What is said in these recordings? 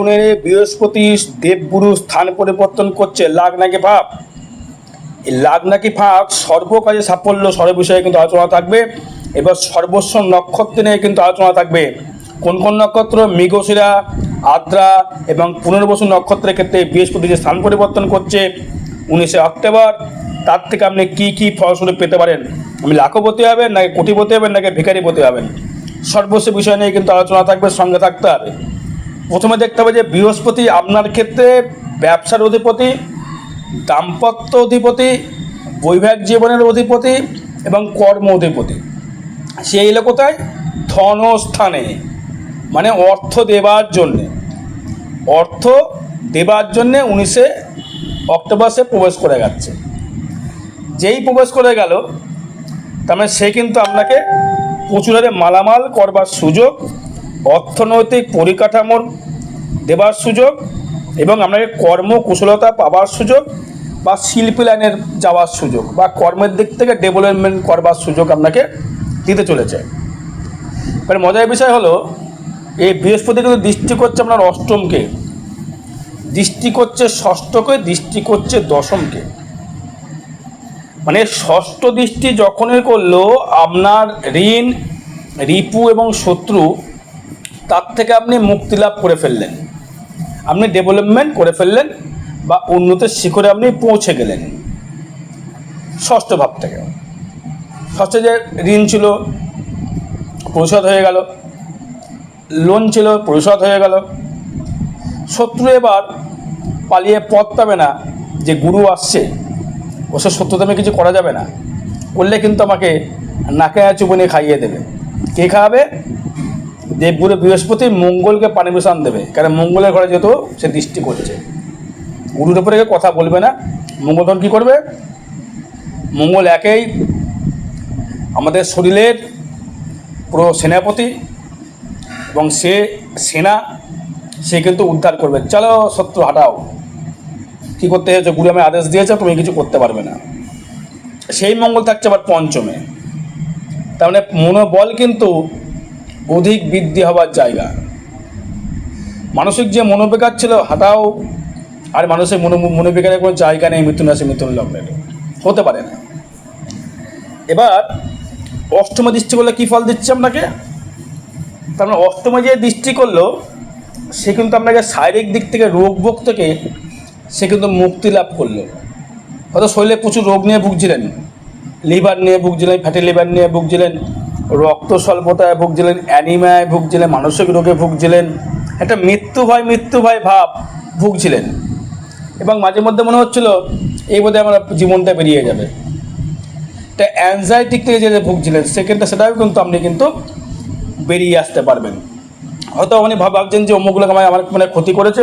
পুনের বৃহস্পতি দেবগুরু স্থান পরিবর্তন করছে লাগ নাকি ভাব। এই লাগ নাকি ভাগ সর্বকাজে সাফল্য সর্ব বিষয়ে কিন্তু আলোচনা থাকবে। এবার সর্বস্ব নক্ষত্র নিয়ে কিন্তু আলোচনা থাকবে। কোন কোন নক্ষত্র? মৃগশিরা, আদ্রা এবং পুনর্বসু নক্ষত্রের ক্ষেত্রে বৃহস্পতি যে স্থান পরিবর্তন করছে উনিশে অক্টোবর, তার থেকে আপনি কি কি ফলস্বরূপ পেতে পারেন? আপনি লাখপতি হবেন নাকি কোটিপতি হবেন নাকি ভিখারিপতি হবেন? সর্বস্ব বিষয় নিয়ে কিন্তু আলোচনা থাকবে, সঙ্গে থাকতে হবে। প্রথমে দেখতে হবে যে বৃহস্পতি আপনার ক্ষেত্রে ব্যবসার অধিপতি, দাম্পত্য অধিপতি, বৈবাহিক জীবনের অধিপতি এবং কর্ম অধিপতি। সেই এলো কোথায় ধনস্থানে মানে অর্থ দেবার জন্যে, অর্থ দেবার জন্যে উনিশে অক্টোবর সে প্রবেশ করে যাচ্ছে যেই প্রবেশ করে গেল, তার মানে সে কিন্তু আপনাকে প্রচুর মালামাল করবার সুযোগ অর্থনৈতিক পরিকাঠামোর দেবার সুযোগ এবং আপনাকে কর্মকুশলতা পাবার সুযোগ বা শিল্পী লাইনের যাওয়ার সুযোগ বা কর্মের দিক থেকে ডেভেলপমেন্ট করবার সুযোগ আপনাকে দিতে চলেছে। এবার মজার বিষয় হলো, এই বৃহস্পতি কিন্তু দৃষ্টি করছে আপনার অষ্টমকে। দৃষ্টি করছে ষষ্ঠকে, দৃষ্টি করছে দশমকে। মানে ষষ্ঠ দৃষ্টি যখনই করল, আপনার ঋণ, রিপু এবং শত্রু তার থেকে আপনি মুক্তি লাভ করে ফেললেন। আপনি ডেভেলপমেন্ট করে ফেললেন বা উন্নতির শিখরে আপনি পৌঁছে গেলেন। ষষ্ঠ ভাব থেকে। ষষ্ঠ যে ঋণ ছিল, পরিশোধ হয়ে গেল। লোন ছিল, পরিশোধ হয়ে গেল। শত্রু এবার পালিয়ে পথ পাবে না, যে গুরু আসছে, ও ওসব সত্যতামে কিছু করা যাবে না। করলে কিন্তু আমাকে নাকে চুবনে খাইয়ে দেবে। কে খাওয়াবে দেবগুরু বৃহস্পতি মঙ্গলকে পানি মিশান দেবে। কারণ মঙ্গলের ঘরে যেহেতু সে দৃষ্টি করছে। গুরুর উপরে কথা বলবে না। মঙ্গল তখন কী করবে? মঙ্গল একেই আমাদের শরীরের পুরো সেনাপতি এবং সে সেনা, সে কিন্তু উদ্ধার করবে। চলো শত্রু হাঁটাও। কী করতে হয়েছে? গুরু আমি আদেশ দিয়েছে, তুমি কিছু করতে পারবে না। সেই মঙ্গল থাকছে আবার পঞ্চমে। তার মানে মনোবল কিন্তু অধিক বৃদ্ধি হওয়ার জায়গা। মানসিক যে মনোবেকার ছিল, হাঁটাও আর মানুষের মনো, মনোবেকারের কোনো জায়গা নেই মিথুন রাশি মিথুন লগ্নের হতে পারে না। এবার, অষ্টমে দৃষ্টি করলে কী ফল দিচ্ছে আপনাকে? তার মানে অষ্টমে যে দৃষ্টি করল, সে কিন্তু আপনাকে শারীরিক দিক থেকে রোগ ভোগ থেকে সে কিন্তু মুক্তি লাভ করল। হয়তো শরীরে প্রচুর রোগ নিয়ে ভুগছিলেন। লিভার নিয়ে ভুগছিলেন ফ্যাটি লিভার নিয়ে ভুগছিলেন রক্ত স্বল্পতায় ভুগছিলেন, অ্যানিমিয়ায় ভুগছিলেন, মানসিক রোগে ভুগছিলেন, একটা মৃত্যু ভয় মৃত্যু ভয় ভাব ভুগছিলেন। এবং মাঝে মধ্যে মনে হচ্ছিল, এই বোধহয় আমার জীবনটা বেরিয়ে যাবে। একটা অ্যাংজাইটি থেকে যে যে ভুগছিলেন সেকেন্ডটা সেটাও কিন্তু আপনি কিন্তু বেরিয়ে আসতে পারবেন। হয়তো আপনি ভাব- ভাবছেন যে অমুকগুলো আমার আমার মানে ক্ষতি করেছে।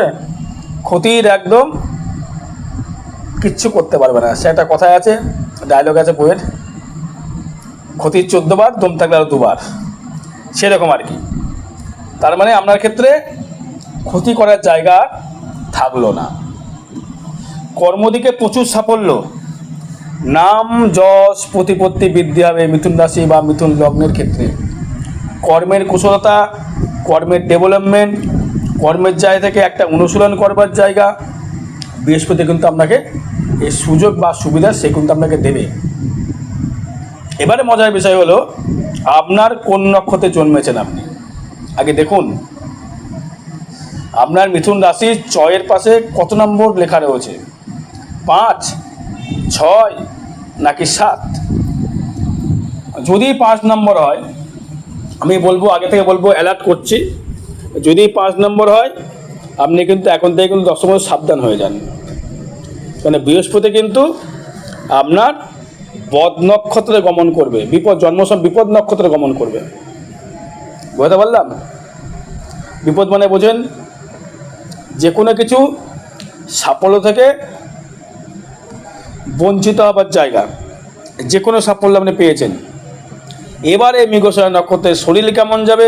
ক্ষতির একদম কিচ্ছু করতে পারবে না। সে একটা কথায় আছে ডায়লগ আছে বইয়ের। ক্ষতির চোদ্দ বার দম থাকলে আরও দুবার। সেরকম আর কি। তার মানে আপনার ক্ষেত্রে ক্ষতি করার জায়গা থাকল না। কর্মদিকে প্রচুর সাফল্য। নাম, যশ, প্রতিপত্তি, বৃদ্ধি হবে মিথুন রাশি বা মিথুন লগ্নের ক্ষেত্রে। কর্মের কুশলতা, কর্মের ডেভেলপমেন্ট কর্মের জায়গা থেকে একটা অনুশীলন করবার জায়গা। বৃহস্পতি কিন্তু আপনাকে এই সুযোগ বা সুবিধা সে কিন্তু আপনাকে দেবে। এবারে মজার বিষয় হলো, আপনার কোন নক্ষত্রে জন্মেছেন আপনি? আগে দেখুন। আপনার মিথুন রাশি ছয়ের পাশে কত নম্বর লেখা রয়েছে? পাঁচ, ছয়, নাকি সাত? যদি পাঁচ নম্বর হয়, আমি বলব, আগে থেকে বলব অ্যালার্ট করছি। যদি পাঁচ নম্বর হয়, আপনি কিন্তু এখন থেকে কিন্তু দশম সাবধান হয়ে যান। মানে বৃহস্পতি কিন্তু আপনার বদ নক্ষত্রে গমন করবে। বিপদ জন্মসম বিপদ নক্ষত্রে গমন করবে। বুঝতে পারলাম? বিপদ মানে বোঝেন, যে কোনো কিছু সাফল্য থেকে বঞ্চিত হবার জায়গা, যে কোনো সাফল্য আপনি পেয়েছেন। এবারে মৃগশালা নক্ষত্রের শরীর কেমন যাবে,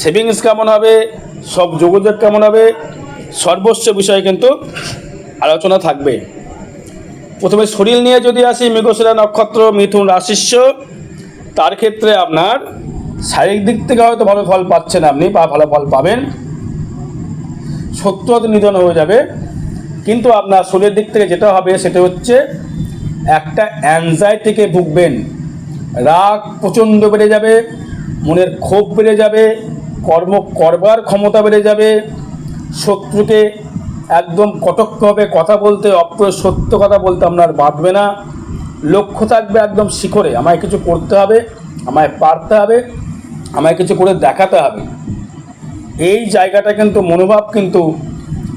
সেভিংস কেমন হবে, সব যোগাযোগ কেমন হবে, সর্বোচ্চ বিষয়ে কিন্তু আলোচনা থাকবে। প্রথমে শরীর নিয়ে যদি আসি, মৃগশিরা নক্ষত্র, মিথুন রাশিস্য তার ক্ষেত্রে আপনার শারীরিক দিক থেকে হয়তো ভালো ফল পাচ্ছেন আপনি, বা ভালো ফল পাবেন। হয়তো নিধন হয়ে যাবে। কিন্তু আপনার শরীরের দিক থেকে যেটা হবে, সেটা হচ্ছে একটা অ্যাংজাইটিকে ভুগবেন। রাগ প্রচণ্ড বেড়ে যাবে, মনের ক্ষোভ বেড়ে যাবে, কর্ম করবার ক্ষমতা বেড়ে যাবে, শত্রুকে একদম কটক্ষভাবে কথা বলতে, অপ্র সত্য কথা বলতে আপনার বাঁধবে না। লক্ষ্য থাকবে একদম শিখরে। আমায় কিছু করতে হবে, আমায় পারতে হবে, আমায় কিছু করে দেখাতে হবে। এই জায়গাটা কিন্তু মনোভাব কিন্তু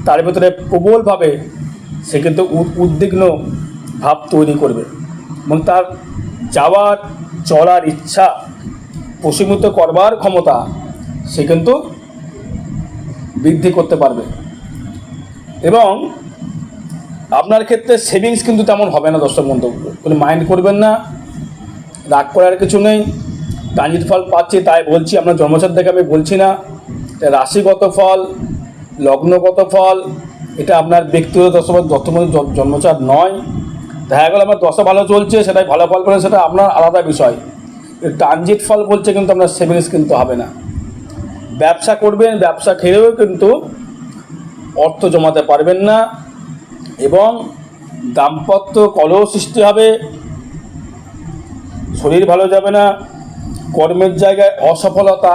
তার ভেতরে প্রবলভাবে সে কিন্তু উদ্বিগ্ন ভাব তৈরি করবে। এবং তার যাওয়ার, চলার ইচ্ছা, প্রশমিত করবার ক্ষমতা সে কিন্তু বৃদ্ধি করতে পারবে। এবং আপনার ক্ষেত্রে সেভিংস কিন্তু তেমন হবে না দর্শক বন্ধু। কোনো মাইন্ড করবেন না, রাগ করার কিছু নেই। ট্রানজিট ফল পাচ্ছি, তাই বলছি, আপনার জন্মছর দেখে আমি বলছি না। রাশিগত ফল, লগ্নগত ফল, এটা আপনার ব্যক্তিগত দশা দশমী জন্মচার নয়। দেখা গেল আমার দশা ভালো চলছে, সেটাই ভালো ফল পেলেন সেটা আপনার আলাদা বিষয়। ট্রানজিট ফল বলছে কিন্তু আপনার সেভিংস কিন্তু হবে না। ব্যবসা করবেন, ব্যবসা খেলেও কিন্তু অর্থ জমাতে পারবেন না এবং দাম্পত্য কলহ সৃষ্টি হবে। শরীর ভালো যাবে না, কর্মের জায়গায় অসফলতা,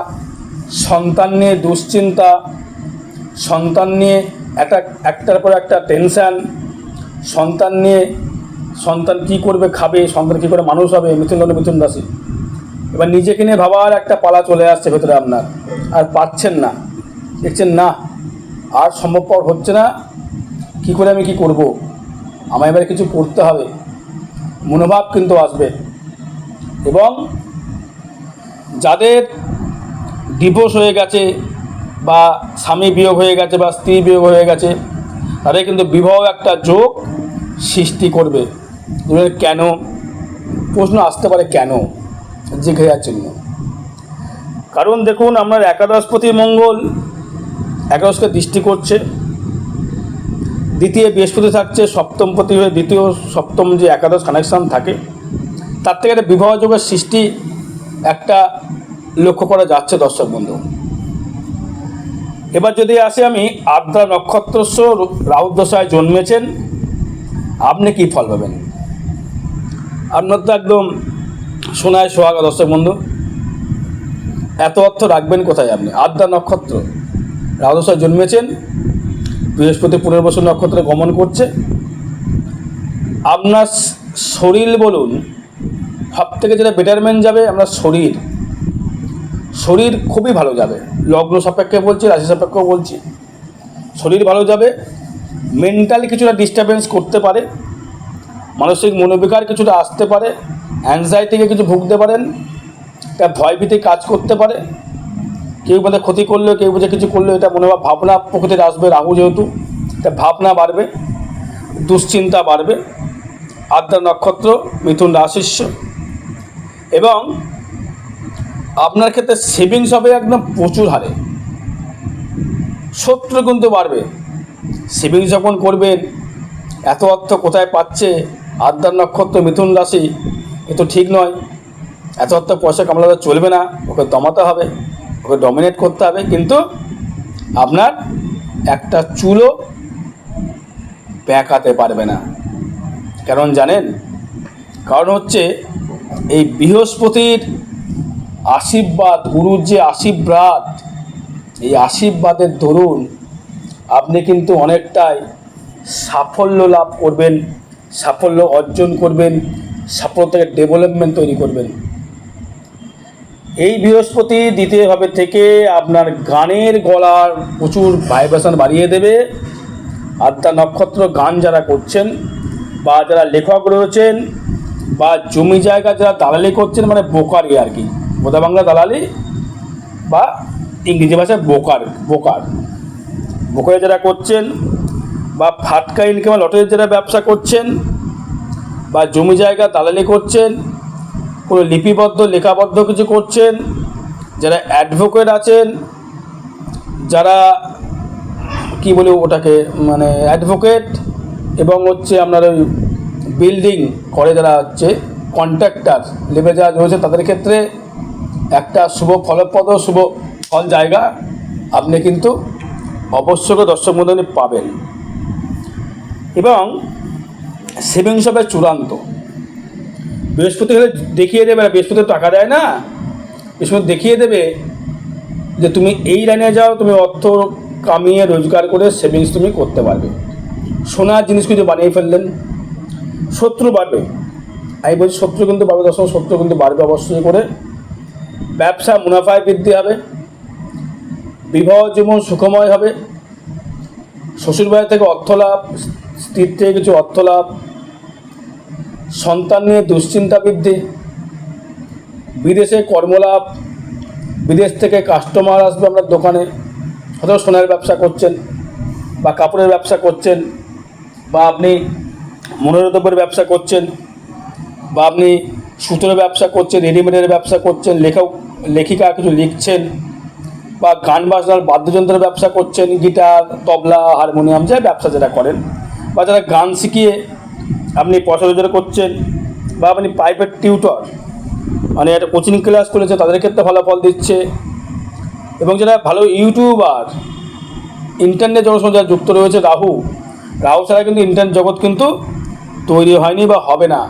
সন্তান নিয়ে দুশ্চিন্তা, সন্তান নিয়ে একটা, একটার পর একটা টেনশান, সন্তান নিয়ে সন্তান কি করবে, খাবে, সন্তান কী করে মানুষ হবে মিথুন লগ্ন মিথুন রাশি। এবার নিজেকে নিয়ে ভাবার একটা পালা চলে আসছে ভেতরে আপনার, আর পাচ্ছেন না। দেখছেন না আর সম্ভবপর হচ্ছে না। কি করে আমি কি করব? আমায় এবার কিছু করতে হবে। মনোভাব কিন্তু আসবে। এবং যাদের ডিভোর্স হয়ে গেছে বা স্বামী বিয়োগ হয়ে গেছে বা স্ত্রী বিয়োগ হয়ে গেছে, তাদের কিন্তু বিবাহ একটা যোগ সৃষ্টি করবে। কেন? প্রশ্ন আসতে পারে কেন? জিজ্ঞাসার জন্য। কারণ দেখুন আপনার একাদশপতি মঙ্গল একাদশকে দৃষ্টি করছে। দ্বিতীয় বৃহস্পতি থাকছে, সপ্তম প্রতি হয়ে দ্বিতীয়, সপ্তম যে একাদশ কানেকশান থাকে, তার থেকে একটা বিবাহ যোগের সৃষ্টি একটা লক্ষ্য করা যাচ্ছে দর্শক বন্ধু। এবার যদি আসে আমি আদ্রা নক্ষত্রস্য রাহুদশায় জন্মেছেন, আপনি কি ফল পাবেন? আপনার তো একদম সোনায় সোহাগা দর্শক বন্ধু। এত অর্থ রাখবেন কোথায় আপনি? আদ্রা নক্ষত্র। রাহুদশায় জন্মেছেন, বৃহস্পতি পুনর্বসু নক্ষত্রে গমন করছে। আপনার শরীর বলুন সব থেকে যেটা বেটারমেন্ট যাবে আপনার শরীর। শরীর খুবই ভালো যাবে। লগ্ন সাপেক্ষে বলছি, রাশি সাপেক্ষেও বলছি। শরীর ভালো যাবে মেন্টালি কিছুটা ডিস্টারবেন্স করতে পারে, মানসিক মনোবিকার কিছুটা আসতে পারে অ্যাংজাইটিকে কিছু ভুগতে পারেন, একটা ভয়ভীতি কাজ করতে পারে। কেউ বোধ ক্ষতি করল কেউ বুঝে কিছু করল এটা মনে হয় ভাবনা প্রকৃতির আসবে রাহু যেহেতু এটা ভাবনা বাড়বে, দুশ্চিন্তা বাড়বে, আদ্রা নক্ষত্র, মিথুন রাশিস্য এবং আপনার ক্ষেত্রে সেভিংস হবে একদম প্রচুর হারে। শত্রু কিন্তু বাড়বে। সেভিংস যখন করবেন, এত অর্থ কোথায় পাচ্ছে? আদ্যার নক্ষত্র, মিথুন রাশি, এ তো ঠিক নয়। এত অর্থ পয়সা কামলাতে চলবে না, ওকে দমাতে হবে। ওকে ডমিনেট করতে হবে, কিন্তু আপনার একটা চুলও প্যাকাতে পারবে না। কারণ জানেন, কারণ হচ্ছে এই বৃহস্পতির আশীর্বাদ, গুরুর যে আশীর্বাদ, এই আশীর্বাদের দরুন আপনি কিন্তু অনেকটাই সাফল্য লাভ করবেন, সাফল্য অর্জন করবেন সাফল্য থেকে ডেভেলপমেন্ট তৈরি করবেন। এই বৃহস্পতি দ্বিতীয়ভাবে থেকে আপনার গানের গলার প্রচুর ভাইব্রেশন বাড়িয়ে দেবে। আদ্যা নক্ষত্র গান যারা করছেন বা যারা লেখক রয়েছেন বা জমি জায়গা যারা দালালি করছেন মানে বোকারি আর কি। বোধা বাংলা দালালি বা ইংরেজি ভাষায় বোকার বোকার। বোকারে যারা করছেন বা ফাটকা ইনকাম লটারির যারা ব্যবসা করছেন বা জমি জায়গা দালালি করছেন কোনো লিপিবদ্ধ, লেখাবদ্ধ কিছু করছেন? যারা অ্যাডভোকেট আছেন, যারা, কি বলি ওটাকে মানে অ্যাডভোকেট এবং হচ্ছে আপনার ওই বিল্ডিং করে যারা হচ্ছে কন্ট্রাক্টার লেবে যারা রয়েছে তাদের ক্ষেত্রে একটা শুভ ফলপ্রদ, শুভ ফল জায়গা আপনি কিন্তু অবশ্যই দর্শক আপনি পাবেন। এবং সেভিংস হবে চূড়ান্ত। বৃহস্পতি হলে দেখিয়ে দেবে না বৃহস্পতি টাকা দেয় না। বৃহস্পতি দেখিয়ে দেবে যে তুমি এই লাইনে যাও, তুমি অর্থ কামিয়ে রোজগার করে সেভিংস তুমি করতে পারবে। সোনার জিনিস কিছু বানিয়ে ফেললেন। শত্রু বাড়বে। আমি বলছি শত্রু কিন্তু বাড়বে দশম শত্রু কিন্তু বাড়বে অবশ্যই করে। ব্যবসা মুনাফায় বৃদ্ধি হবে। বিবাহ জীবন সুখময় হবে। শ্বশুরবাড়ি থেকে অর্থ লাভ, স্ত্রীর থেকে কিছু অর্থ লাভ সন্তান নিয়ে দুশ্চিন্তা বৃদ্ধি বিদেশে কর্মলাভ, বিদেশ থেকে কাস্টমার আসবে আপনার দোকানে, হয়তো সোনার ব্যবসা করছেন বা কাপড়ের ব্যবসা করছেন বা আপনি মনোরোধকের ব্যবসা করছেন বা আপনি সুতোর ব্যবসা করছেন রেডিমেডের ব্যবসা করছেন, লেখক, লেখিকা কিছু লিখছেন বা গান বাজনার বাদ্যযন্ত্রের ব্যবসা করছেন, গিটার, তবলা, হারমোনিয়াম, যা ব্যবসা যেটা করেন বা যারা গান শিখিয়ে আপনি পয়সা রোজগার করছেন বা আপনি প্রাইভেট টিউটর মানে একটা কোচিং ক্লাস করেছে তাদের ক্ষেত্রে ফলাফল দিচ্ছে। এবং যারা ভালো ইউটিউবার ইন্টারনেট জগৎ যারা যুক্ত রয়েছে, রাহু রাহু ছাড়া কিন্তু ইন্টারনেট জগৎ কিন্তু তৈরি হয়নি বা হবে না।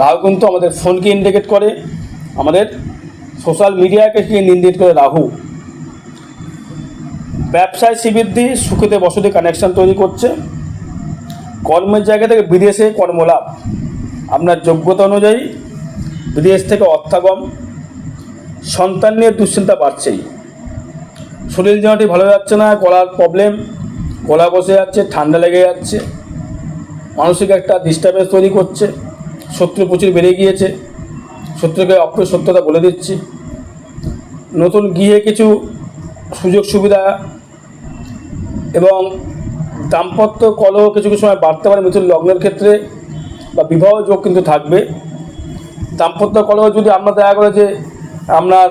রাহু কিন্তু আমাদের ফোনকে ইন্ডিকেট করে, আমাদের সোশ্যাল মিডিয়াকে ইন্ডিকেট করে রাহু। ব্যবসায় শ্রীবৃদ্ধি, সুখেতে বসতি কানেকশন তৈরি করছে। কর্মের জায়গা থেকে বিদেশে কর্মলাভ। আপনার যোগ্যতা অনুযায়ী বিদেশ থেকে অর্থাগম। সন্তান নিয়ে দুশ্চিন্তা বাড়ছেই। শরীর জামাটি ভালো যাচ্ছে না, গলার প্রবলেম গলা বসে যাচ্ছে, ঠান্ডা লেগে যাচ্ছে, মানসিক একটা ডিস্টার্বেন্স তৈরি করছে, শত্রু প্রচুর বেড়ে গিয়েছে, শত্রুকে অপ্রিয় সত্যতা বলে দিচ্ছি। নতুন গৃহে কিছু সুযোগ সুবিধা এবং দাম্পত্য কলহ কিছু কিছু সময় বাড়তে পারে মিথুন লগ্নের ক্ষেত্রে, বা বিবাহ যোগ কিন্তু থাকবে। দাম্পত্য কলহ যদি আমরা দেখা গেলো যে আপনার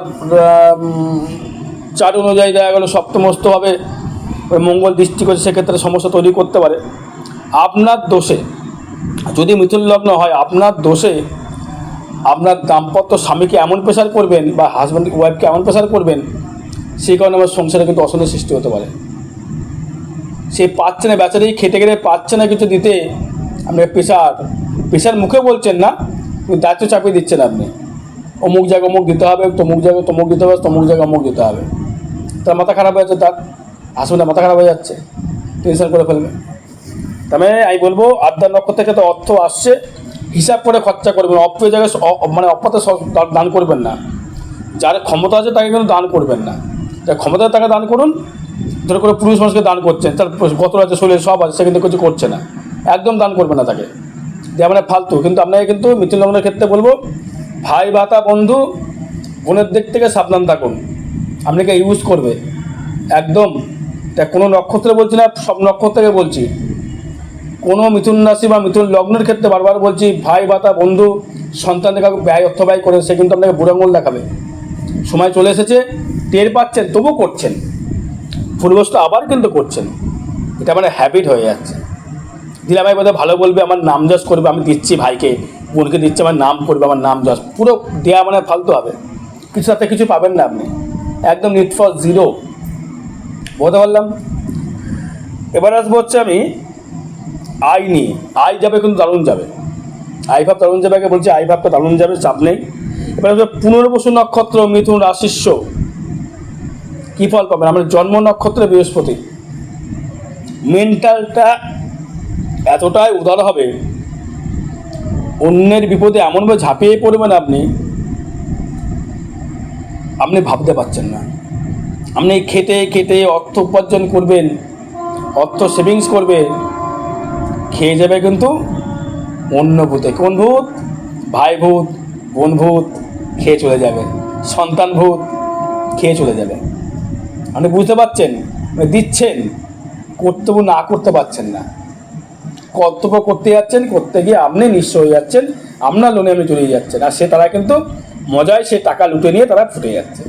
চার অনুযায়ী দেখা গেলো সপ্তমস্তভাবে মঙ্গল দৃষ্টি করে সেক্ষেত্রে সমস্যা তৈরি করতে পারে। আপনার দোষে যদি মিথুন লগ্ন হয়, আপনার দোষে আপনার দাম্পত্য স্বামীকে এমন প্রেশার করবেন বা হাজব্যান্ড ওয়াইফকে এমন প্রেশার করবেন, সেই কারণে আমার সংসারে কিন্তু অশান্তি সৃষ্টি হতে পারে। সে পাচ্ছে না, বেচারি খেটে খেটে পাচ্ছে না কিছু দিতে। আপনি প্রেশার প্রেশার মুখে বলছেন না দায়িত্ব চাপিয়ে দিচ্ছেন আপনি। অমুক জায়গায় অমুক দিতে হবে, তমুক জায়গায় তমুক দিতে হবে, তমুক জায়গায় অমুক দিতে হবে। তার মাথা খারাপ হয়ে যাচ্ছে তার। আসলে মাথা খারাপ হয়ে যাচ্ছে। টেনশন করে ফেলবে তবে আমি বলব আদ্যা নক্ষত্র থেকে তো অর্থ আসছে, হিসাব করে খরচা করবেন। অপ্রিয় জায়গায় মানে অপাতে দান করবেন না। যার ক্ষমতা আছে তাকে কিন্তু দান করবেন না। যার ক্ষমতা তাকে দান করুন। ধরে করে পুরুষ মানুষকে দান করছেন, তার গত আছে শরীরে সব আছে, সে কিন্তু কিছু করছে না। একদম দান করবে না তাকে। যে মানে ফালতু। কিন্তু আপনাকে কিন্তু মিথুন লগ্নের ক্ষেত্রে বলব, ভাই, ভাতা, বন্ধু, বোনের দিক থেকে সাবধান থাকুন। আপনাকে ইউজ করবে। একদম। তা কোনো নক্ষত্রে বলছি না, সব নক্ষত্রকে বলছি। কোনো মিথুন রাশি বা মিথুন লগ্নের ক্ষেত্রে বারবার বলছি, ভাই, ভাতা, বন্ধু সন্তানদের কাউকে ব্যয় অর্থ ব্যয় করেন সে কিন্তু আপনাকে বুড়াঙ্গল দেখাবে। সময় চলে এসেছে, টের পাচ্ছেন তবু করছেন। ফুলবস্তু আবার কিন্তু করছেন। এটা মানে হ্যাবিট হয়ে যাচ্ছে। দিলে ভাই, বোধহয় ভালো বলবে, আমার নাম যশ করবে, আমি দিচ্ছি ভাইকে, বোনকে দিচ্ছি, আমার নাম করবে, আমার নাম যশ। পুরো দেয়া মানে ফালতু হবে। কিছু সাথে কিছু পাবেন না আপনি। একদম নিট ফর জিরো বলতে পারলাম? এবার আসব হচ্ছে আমি আই নিয়ে। আই যাবে কিন্তু দারুণ যাবে। আই ভাব দারুণ যাবে, আগে বলছি আই ভাবটা দারুণ যাবে, চাপ নেই। এবার আসবে পুনর্বসু নক্ষত্র, মিথুন রাশিস্য কী ফল পাবেন? আমার জন্ম নক্ষত্রে বৃহস্পতি। মেন্টালটা এতটাই উদার হবে, অন্যের বিপদে এমনভাবে ঝাঁপিয়ে পড়বেন আপনি আপনি ভাবতে পারছেন না। আপনি খেটে খেটে অর্থ উপার্জন করবেন, অর্থ সেভিংস করবে খেয়ে যাবে কিন্তু অন্য ভূতে। কোন ভূত? ভাই ভূত, বোন ভূত, খেয়ে চলে যাবে। সন্তান ভূত, খেয়ে চলে যাবে। আপনি বুঝতে পারছেন? মানে দিচ্ছেন। কর্তব্য না করতে পারছেন না। কর্তব্য করতে যাচ্ছেন, করতে গিয়ে আপনি নিঃস্ব হয়ে যাচ্ছেন, আপনার লোনে আপনি চলে যাচ্ছেন। আর সে তারা কিন্তু মজায় সে টাকা লুটে নিয়ে তারা ফুটে যাচ্ছে।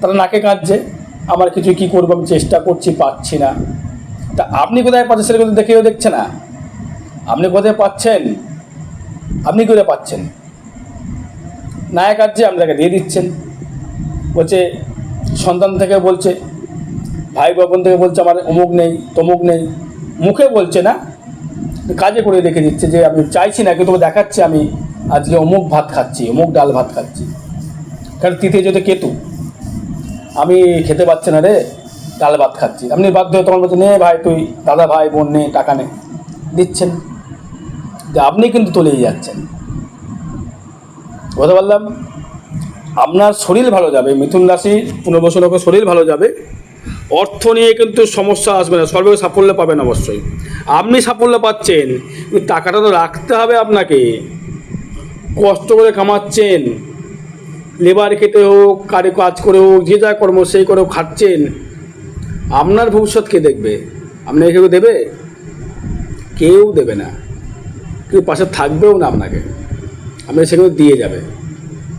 তারা নাকে কাঁদছে, আমার কিছু কি করব, আমি চেষ্টা করছি পাচ্ছি না। তা আপনি কোথায় পাচ্ছেন সেটা কিন্তু দেখেও দেখছে না। আপনি কোথায় পাচ্ছেন? আপনি কোথায় পাচ্ছেন? নায়ক আছে আপনাকে দিয়ে দিচ্ছেন। বলছে সন্তান থেকে বলছে, ভাই বাবন থেকে বলছে, আমার অমুক নেই, তমুক নেই। মুখে বলছে না, কাজে করে রেখে দিচ্ছে যে, আমি চাইছি না, কিন্তু দেখাচ্ছি আমি। আজকে অমুক ভাত খাচ্ছি, অমুক ডাল ভাত খাচ্ছি। কারণ তৃতীয় যদি কেতু, আমি খেতে পাচ্ছি না রে, ডাল ভাত খাচ্ছি। আপনি বাধ্য হয়ে তখন বলছেন নে ভাই তুই, দাদা ভাই বোন নে, টাকা নে। দিচ্ছেন। যে আপনি কিন্তু তলেই যাচ্ছেন। কথা বললাম? আপনার শরীর ভালো যাবে, মিথুন রাশি হোক শরীর ভালো যাবে। অর্থ নিয়ে কিন্তু সমস্যা আসবে না সর্বে সাফল্য পাবেন অবশ্যই। আপনি সাফল্য পাচ্ছেন টাকাটা তো রাখতে হবে আপনাকে। কষ্ট করে কামাচ্ছেন, লেবার খেতে হোক, কারে কাজ করে হোক, যে যা কর্ম সেই করেও খাচ্ছেন, আপনার ভবিষ্যৎ কে দেখবে? আপনাকে কেউ দেবে? কেউ দেবে না। কেউ পাশে থাকবেও না আপনাকে। আপনি সেগুলো দিয়ে যাবে।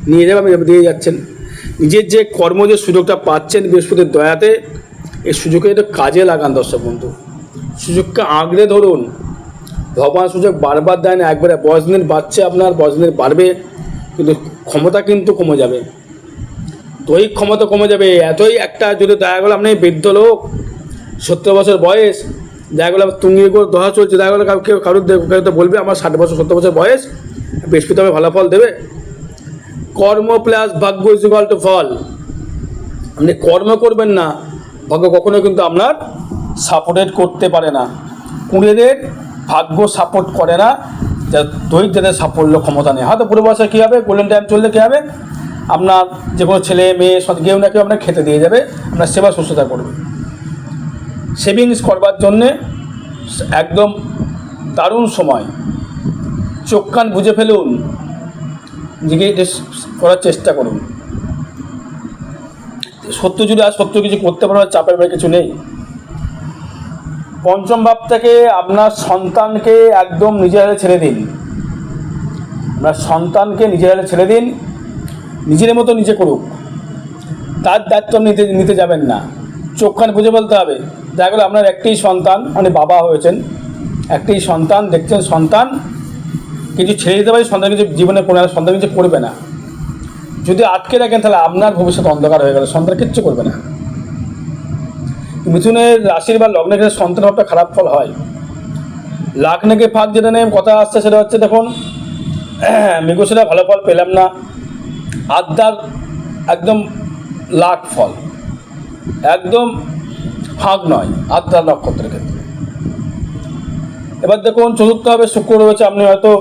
নিয়ে যাবে, আপনি দিয়ে যাচ্ছেন। নিজের যে কর্ম, যে সুযোগটা পাচ্ছেন বৃহস্পতির দয়াতে, এই সুযোগকে একটু কাজে লাগান দর্শক বন্ধু, সুযোগকে আঁকড়ে ধরুন। ভগবান সুযোগ বারবার দেয় না, একবারে বয়স দিন বাড়ছে আপনার বয়স দিন বাড়বে, কিন্তু ক্ষমতা কিন্তু কমে যাবে। দৈহিক ক্ষমতা কমে যাবে, এতই একটা যদি দেখা গেলো আপনি বৃদ্ধ লোক, সত্তর বছর বয়স দেখা গেলো তুঙ্গি করে দহা চলছে দেখা গেলো কাউ- কেউ কারোর কেউ তো বলবে, আমার ষাট বছর, সত্তর বছর বয়স, বৃহস্পতি হবে ভালো ফল দেবে। কর্ম প্লাস ভাগ্য ইজুকাল টু ফল। আপনি কর্ম করবেন না, ভাগ্য কখনো কিন্তু আপনার সাপোর্টেড করতে পারে না। কুঁড়েদের ভাগ্য সাপোর্ট করে না, যা দৈহিক যাদের সাফল্য ক্ষমতা নেই। হয়তো পুরো বয়সে কী হবে? গোল্ডেন টাইম চললে কী হবে? আপনার যে কোনো ছেলে, মেয়ে সব কেউ না কেউ আপনার খেতে দিয়ে যাবে। আপনার সেবা শুশ্রূষা করবে। সেভিংস করবার জন্যে একদম দারুণ সময়। চোখ কান বুঝে ফেলুন। এটা করার চেষ্টা করুন। সত্য যদি আর সত্য কিছু করতে পারবে চাপের বাইরে কিছু নেই। পঞ্চম ভাব থেকে আপনার সন্তানকে একদম নিজের হাতে ছেড়ে দিন। আপনার সন্তানকে নিজের হাতে ছেড়ে দিন। নিজের মতো নিজে করুক। তার দায়িত্ব নিতে নিতে যাবেন না। চোখ কান বুঝে বলতে হবে। দেখা গেলো আপনার একটাই সন্তান মানে বাবা হয়েছেন। একটাই সন্তান, দেখছেন সন্তান কিছু ছেড়ে দিতে পারি সন্তান কিছু জীবনে কোনো একটা সন্তান কিছু করবে না। যদি আটকে রাখেন তাহলে আপনার ভবিষ্যৎ অন্ধকার হয়ে গেল সন্তান কিচ্ছু করবে না। মিথুনের রাশির বা লগ্নের ক্ষেত্রে সন্তান ভাবটা খারাপ ফল হয়। লাখ নাকি ফাঁক যেটা নিয়ে কথা আসছে, সেটা হচ্ছে দেখুন মৃগশিরা ভালো ফল পেলাম না। আদ্যার একদম লাখ ফল। একদম ফাঁক নয় আদ্যার নক্ষত্রের ক্ষেত্রে। এবার দেখুন চতুর্থ হবে, শুক্র রয়েছে, আপনি হয়তো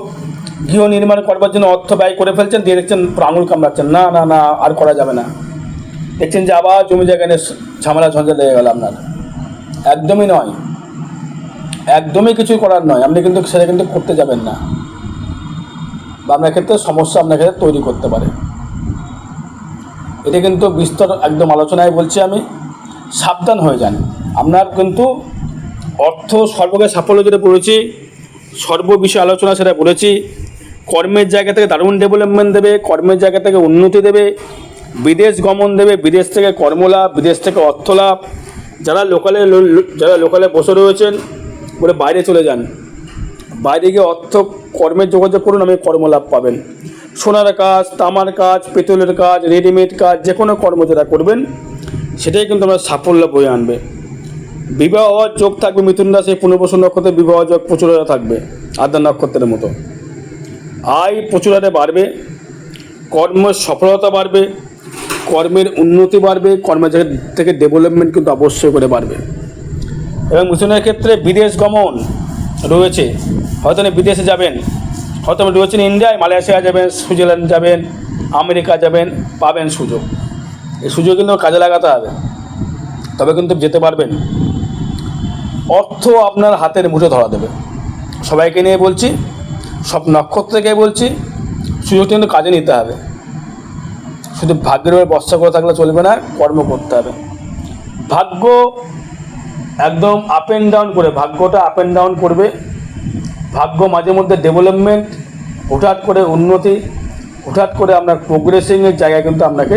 গৃহ নির্মাণ করবার জন্য অর্থ ব্যয় করে ফেলছেন, দিয়ে দেখছেন আঙুল কামড়াচ্ছেন। না না না, আর করা যাবে না। দেখছেন যে আবার জমি জায়গা নিয়ে ঝামেলা ঝঞ্ঝা লেগে গেল আপনার। একদমই নয়। একদমই কিছু করার নয়। আপনি কিন্তু সেটা কিন্তু করতে যাবেন না। বা আপনার ক্ষেত্রে সমস্যা আপনার ক্ষেত্রে তৈরি করতে পারে। এটা কিন্তু বিস্তর একদম আলোচনায় বলছি আমি। সাবধান হয়ে যান। আপনার কিন্তু অর্থ সর্বকে সাফল্য যেটা বলেছি সর্ব বিষয়ে আলোচনা সেটা বলেছি। কর্মের জায়গা থেকে দারুণ ডেভেলপমেন্ট দেবে, কর্মের জায়গা থেকে উন্নতি দেবে, বিদেশ গমন দেবে, বিদেশ থেকে কর্মলাভ বিদেশ থেকে অর্থ লাভ। যারা লোকালে যারা লোকালে বসে রয়েছেন, বলে বাইরে চলে যান। বাইরে গিয়ে অর্থ, কর্মের যোগাযোগ করুন আমি কর্মলাভ পাবেন। সোনার কাজ, তামার কাজ পেতলের কাজ রেডিমেড কাজ যে কোনো কর্ম যারা করবেন, সেটাই কিন্তু আমরা সাফল্য বয়ে আনবে। বিবাহ যোগ থাকবে মিথুন রাশি পুনর্বসু নক্ষত্রে বিবাহ যোগ প্রচুর থাকবে, আদ্যা নক্ষত্রের মতো। আয় প্রচুর হারে বাড়বে, কর্মের সফলতা বাড়বে, কর্মের উন্নতি বাড়বে, কর্মের থেকে ডেভেলপমেন্ট কিন্তু অবশ্যই করে বাড়বে। এবং মিথুনের ক্ষেত্রে বিদেশ গমন রয়েছে, হয়তো বিদেশে যাবেন, হয়তো রয়েছেন ইন্ডিয়ায়, মালয়েশিয়া যাবেন, সুইজারল্যান্ড যাবেন, আমেরিকা যাবেন, পাবেন সুযোগ। এই সুযোগ কিন্তু কাজে লাগাতে হবে। তবে কিন্তু যেতে পারবেন। অর্থ আপনার হাতের মুঠো ধরা দেবে। সবাইকে নিয়ে বলছি, সব নক্ষত্রকে বলছি সুযোগটা কিন্তু কাজে নিতে হবে। শুধু ভাগ্যের উপর বর্ষা করে থাকলে চলবে না কর্ম করতে হবে। ভাগ্য একদম আপ অ্যান্ড ডাউন করে, ভাগ্যটা আপ অ্যান্ড ডাউন করবে। ভাগ্য মাঝে মধ্যে ডেভেলপমেন্ট হঠাৎ করে উন্নতি, হঠাৎ করে আপনার প্রোগ্রেসিংয়ের জায়গায় কিন্তু আপনাকে